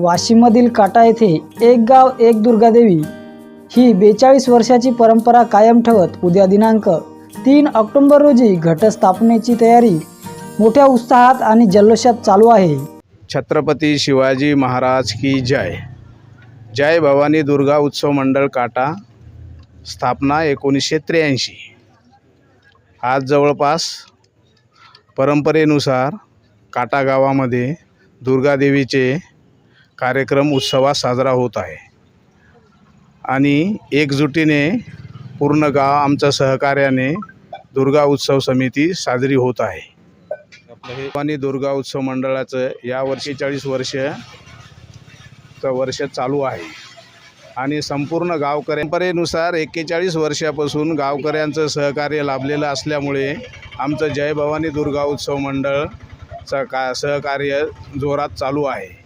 वाशिममधील काटा येथे एक गाव एक दुर्गादेवी ही बेचाळीस वर्षाची परंपरा कायम ठेवत उद्या दिनांक तीन ऑक्टोंबर रोजी घटस्थापनेची तयारी मोठ्या उत्साहात आणि जल्लोषात चालू आहे. छत्रपती शिवाजी महाराज की जय. जय भवानी दुर्गा उत्सव मंडळ काटा स्थापना एकोणीसशे त्र्याऐंशी. आज जवळपास परंपरेनुसार काटा गावामध्ये दुर्गादेवीचे कार्यक्रम उत्सवात साजरा होत आहे. आणि एकजुटीने पूर्ण गाव आमच्या सहकार्याने दुर्गा उत्सव समिती साजरी होत आहे. आणि दुर्गा उत्सव मंडळाचं या वर्षी चाळीस वर्षचं वर्ष चालू आहे. आणि संपूर्ण गावकऱ्या परंपरेनुसार एक्केचाळीस वर्षापासून गावकऱ्यांचं सहकार्य लाभलेलं असल्यामुळे आमचं जय भवानी दुर्गा उत्सव मंडळचं का सहकार्य जोरात चालू आहे.